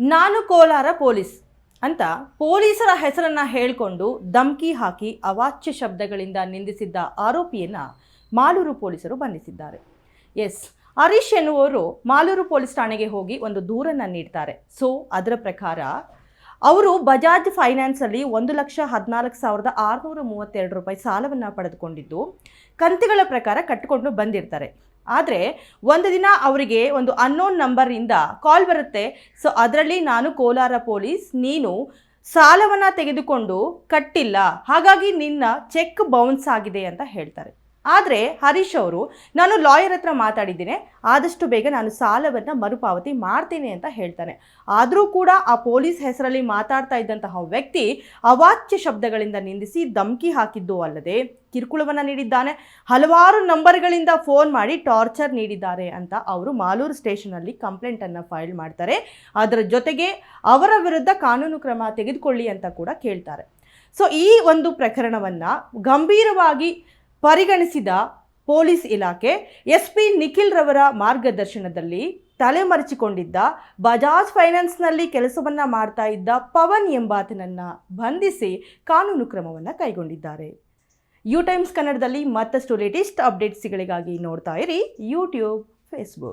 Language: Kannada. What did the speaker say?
ನಾನು ಕೋಲಾರ ಪೊಲೀಸ್ ಅಂತ ಪೊಲೀಸರ ಹೆಸರನ್ನ ಹೇಳಿಕೊಂಡು ಧಮ್ಕಿ ಹಾಕಿ ಅವಾಚ್ಯ ಶಬ್ದಗಳಿಂದ ನಿಂದಿಸಿದ್ದ ಆರೋಪಿಯನ್ನ ಮಾಲೂರು ಪೊಲೀಸರು ಬಂಧಿಸಿದ್ದಾರೆ. ಎಸ್, ಹರೀಶ್ ಎನ್ನುವರು ಮಾಲೂರು ಪೊಲೀಸ್ ಠಾಣೆಗೆ ಹೋಗಿ ಒಂದು ದೂರನ್ನು ನೀಡ್ತಾರೆ. ಸೊ ಅದರ ಪ್ರಕಾರ ಅವರು ಬಜಾಜ್ ಫೈನಾನ್ಸಲ್ಲಿ ಒಂದು ಲಕ್ಷ ಹದಿನಾಲ್ಕು ಸಾವಿರದ ಆರುನೂರ ಮೂವತ್ತೆರಡು ರೂಪಾಯಿ ಸಾಲವನ್ನು ಪಡೆದುಕೊಂಡಿದ್ದು, ಕಂತಿಗಳ ಪ್ರಕಾರ ಕಟ್ಟಿಕೊಂಡು ಬಂದಿರ್ತಾರೆ. ಆದರೆ ಒಂದು ದಿನ ಅವರಿಗೆ ಒಂದು ಅನ್ನೋನ್ ನಂಬರಿಂದ ಕಾಲ್ ಬರುತ್ತೆ. ಸೊ ಅದರಲ್ಲಿ ನಾನು ಕೋಲಾರ ಪೊಲೀಸ್, ನೀನು ಸಾಲವನ್ನು ತೆಗೆದುಕೊಂಡು ಕಟ್ಟಿಲ್ಲ. ಹಾಗಾಗಿ ನಿನ್ನ ಚೆಕ್ ಬೌನ್ಸ್ ಆಗಿದೆ ಅಂತ ಹೇಳ್ತಾರೆ. ಆದರೆ ಹರೀಶ್ ಅವರು, ನಾನು ಲಾಯರ್ ಹತ್ರ ಮಾತಾಡಿದ್ದೀನಿ, ಆದಷ್ಟು ಬೇಗ ನಾನು ಸಾಲವನ್ನು ಮರುಪಾವತಿ ಮಾಡ್ತೀನಿ ಅಂತ ಹೇಳ್ತಾನೆ. ಆದರೂ ಕೂಡ ಆ ಪೊಲೀಸ್ ಹೆಸರಲ್ಲಿ ಮಾತಾಡ್ತಾ ಇದ್ದಂತಹ ವ್ಯಕ್ತಿ ಅವಾಚ್ಯ ಶಬ್ದಗಳಿಂದ ನಿಂದಿಸಿ ಧಮಕಿ ಹಾಕಿದ್ದು ಅಲ್ಲದೆ ಕಿರುಕುಳವನ್ನು ನೀಡಿದ್ದಾನೆ. ಹಲವಾರು ನಂಬರ್ಗಳಿಂದ ಫೋನ್ ಮಾಡಿ ಟಾರ್ಚರ್ ನೀಡಿದ್ದಾರೆ ಅಂತ ಅವರು ಮಾಲೂರು ಸ್ಟೇಷನಲ್ಲಿ ಕಂಪ್ಲೇಂಟನ್ನು ಫೈಲ್ ಮಾಡ್ತಾರೆ. ಅದರ ಜೊತೆಗೆ ಅವರ ವಿರುದ್ಧ ಕಾನೂನು ಕ್ರಮ ತೆಗೆದುಕೊಳ್ಳಿ ಅಂತ ಕೂಡ ಕೇಳ್ತಾರೆ. ಸೊ ಈ ಒಂದು ಪ್ರಕರಣವನ್ನು ಗಂಭೀರವಾಗಿ ಪರಿಗಣಿಸಿದ ಪೊಲೀಸ್ ಇಲಾಖೆ, ಎಸ್ ಪಿ ನಿಖಿಲ್ ರವರ ಮಾರ್ಗದರ್ಶನದಲ್ಲಿ ತಲೆಮರೆಸಿಕೊಂಡಿದ್ದ ಬಜಾಜ್ ಫೈನಾನ್ಸ್ನಲ್ಲಿ ಕೆಲಸವನ್ನ ಮಾಡ್ತಾ ಇದ್ದ ಪವನ್ ಎಂಬಾತನನ್ನ ಬಂಧಿಸಿ ಕಾನೂನು ಕ್ರಮವನ್ನು ಕೈಗೊಂಡಿದ್ದಾರೆ. ಯು ಟೈಮ್ಸ್ ಕನ್ನಡದಲ್ಲಿ ಮತ್ತಷ್ಟು ಲೇಟೆಸ್ಟ್ ಅಪ್ಡೇಟ್ಸ್ಗಳಿಗಾಗಿ ನೋಡ್ತಾ ಇರಿ ಯೂಟ್ಯೂಬ್, ಫೇಸ್ಬುಕ್.